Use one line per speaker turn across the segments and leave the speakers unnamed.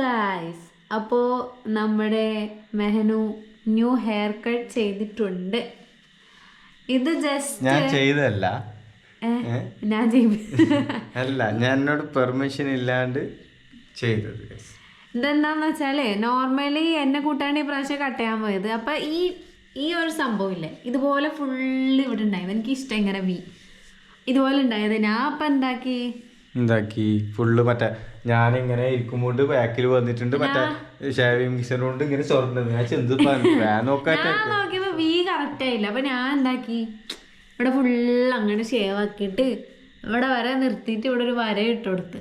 Guys അപ്പോൾ നമ്മുടെ മെഹനു new hair cut ചെയ്തിട്ടുണ്ട്. ഇത് ജസ്റ്റ്
ഞാൻ ചെയ്തല്ല
ഞാൻ
അല്ല ഞാൻ എന്നോട് പെർമിഷൻ ഇല്ലാണ്ട് ചെയ്തത്.
ഇതെന്താന്ന് വെച്ചാൽ നോർമലി എന്നെ കൂട്ടാണ്ട് ഈ പ്രാവശ്യം കട്ട് ചെയ്യാൻ പോയത്. അപ്പൊ ഈ ഈ ഒരു സംഭവം ഇല്ലേ ഇതുപോലെ ഫുള്ള് ഇവിടെ ഉണ്ടായത് എനിക്ക് ഇഷ്ടം ഇങ്ങനെ വി ഇതുപോലെ ഉണ്ടായത്. ഞാൻ അപ്പൊ എന്താക്കി?
എന്താക്കി? ഫുള്ള് മറ്റേ ഇങ്ങനെ ഇരിക്കുമ്പോണ്ട് ബാക്കിൽ വന്നിട്ടുണ്ട് മറ്റേ ഷേവിംഗ് മിക്സർ കൊണ്ട് ഇങ്ങനെ ചൊറണ്ടത് ഞാൻ ചെന്ത് ഫാൻ നോക്കാറ്റ
ഞാൻ നോക്കിയപ്പോ വി കറക്റ്റ് ആയില്ല. അപ്പൊ ഞാൻ എന്താക്കി? ഇവിടെ ഫുള്ള് അങ്ങനെ ഷേവ് ആക്കിയിട്ട് ഇവിടെ വര നിർത്തിയിട്ട് ഇവിടെ ഒരു വര ഇട്ട് കൊടുത്ത്.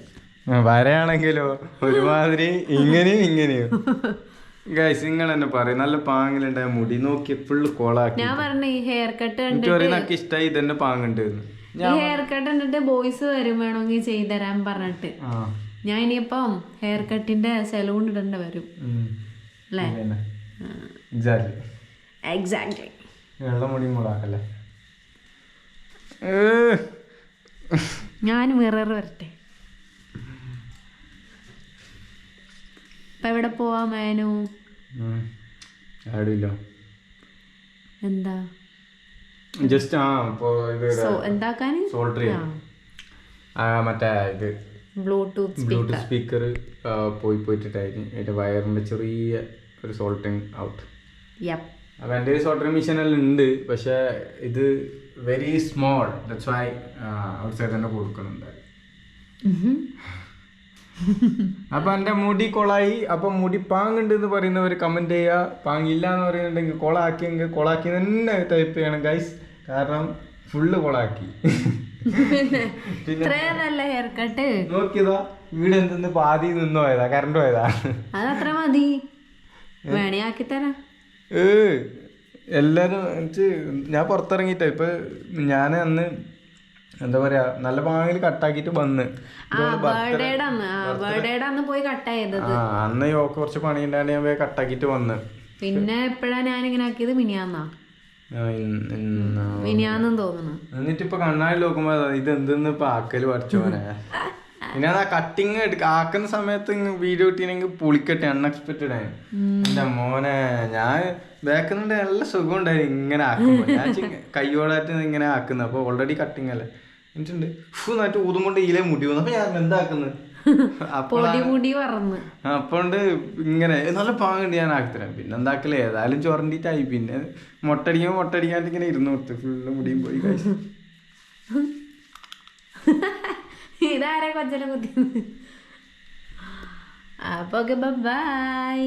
വരയാണെങ്കിലോ? ഒരുമാതിരി ഇങ്ങനെയും ഇങ്ങനെയും. ഗൈസ് നിങ്ങൾ എന്നെ പറയും. നല്ല പാങ്ങിലുണ്ടായ മുടി നോക്കി ഫുള്ള് കോളാക്കി
ഞാൻ പറഞ്ഞ ഈ ഹെയർ കട്ട്
എനിക്ക് പറയുന്ന ഇഷ്ടമായി ഇതന്നെ പാങ്ങുണ്ട്
ഹെയർ കട്ട് കണ്ടിട്ട് ബോയ്സ് വരും വേണമെങ്കിൽ ചെയ്തുതരാൻ പറഞ്ഞിട്ട്. ഞാൻ ഇനിയിപ്പം ഹെയർ കട്ടിന്റെ സലൂൺ ഇടേണ്ട വരും. അല്ലേ. എക്സാക്ട്ലി ഞാൻ മിറർ വരട്ടെ. ഇപ്പൊ എവിടെ പോവാ മേനു? എന്താ?
ജസ്റ്റ് ആ
സോ എന്താക്കാൻ?
സോൾട്ടർ ആ. മറ്റേ ഇത്.
ബ്ലൂടൂത്ത്
ബ്ലൂടൂത്ത് സ്പീക്കർ പോയി പോയിട്ടിട്ടായിരുന്നു അതിന്റെ വയറിന്റെ ചെറിയ ഒരു സോൾട്ടിങ് ഔട്ട് അപ്പൊ എന്റെ ഒരു സോൾട്ടറിങ് മെഷീൻ എല്ലാം ഉണ്ട്. പക്ഷെ ഇത് very small that's why outside തന്നെ കൊടുക്കുന്നുണ്ട്. അപ്പൊ എന്റെ മുടി കൊളായി. അപ്പൊ മുടി പാങ്ങുണ്ട് എന്ന് പറയുന്നവർ കമന്റ് ചെയ്യുക പാങ്ങില്ല എന്ന് പറയുന്നുണ്ടെങ്കിൽ കൊളാക്കി കൊളാക്കി തന്നെ ടൈപ്പ് ചെയ്യണം ഗൈസ് കാരണം ഫുള്ള് കൊളാക്കി. പിന്നെ
നല്ല ഹെയർ കട്ട്
നോക്കിയതാ വീട് എന്തെന്ന് പാതി നിന്ന് പോയതാ കറണ്ട് പോയതാ.
അതത്ര മതി. വേണേ ആക്കി തരാം.
ഏ എല്ലാരും ഞാൻ പുറത്തിറങ്ങിട്ടാ ഇപ്പൊ ഞാൻ അന്ന് എന്താ പറയാ നല്ല പാങ്ങിൽ കട്ടാക്കിട്ട് വന്ന്.
ബർത്ത്ഡേയുടെ അന്ന് പോയി കട്ടായത്
അന്ന് യോക്ക് കുറച്ച് പണി ഉണ്ടായിരുന്നു ഞാൻ പോയി കട്ടാക്കിയിട്ട് വന്ന്.
പിന്നെ എപ്പോഴാ ഞാൻ ഇങ്ങനെ ആക്കിയത്? മിനിയാന്നാ. മിനിയാന്നും തോന്നുന്നു.
എന്നിട്ട് ഇപ്പൊ കണ്ണാടി നോക്കുമ്പോ ഇത് എന്തെന്ന് ഇപ്പൊ ആക്കൽ പഠിച്ചോനെ പിന്നെ ആ കട്ടിങ് ആക്കുന്ന സമയത്ത് വീഡിയോ കിട്ടിയെങ്കിൽ പുളിക്കട്ടെ അൺഎക്സ്പെക്റ്റഡ് ആയി. എന്റെ മോനെ ഞാൻ ബാക്കുന്നുണ്ട് നല്ല സുഖം ഉണ്ടായിരുന്നു ഇങ്ങനെ ആക്കുമ്പോ. ഞാൻ കയ്യോടായിട്ട് ഇങ്ങനെ ആക്കുന്നു അപ്പൊ ഓൾറെഡി കട്ടിങ് അല്ലേ. എന്നിട്ടുണ്ട് ഫു എന്നിട്ട് ഊതും ഇതിലെ മുടി വന്നു. അപ്പൊ ഞാൻ എന്താക്കുന്നത് അപ്പോണ്ട് ഇങ്ങനെ. നല്ല പാങ്ങുണ്ട് ഞാൻ ആക്കിത്തരാം പിന്നെ എന്താക്കൽ ഏതായാലും ചൊറണ്ടിട്ടായി പിന്നെ മൊട്ടടിക്കുമ്പോ മൊട്ടടിക്കാണ്ട് ഇങ്ങനെ ഇരുന്ന് കൊടുത്ത് ഫുള്ള് മുടിയും പോയി കഴിച്ചു.
ഇതാരെ കൊച്ചനെ കുത്തി അപ്പൊ ബൈ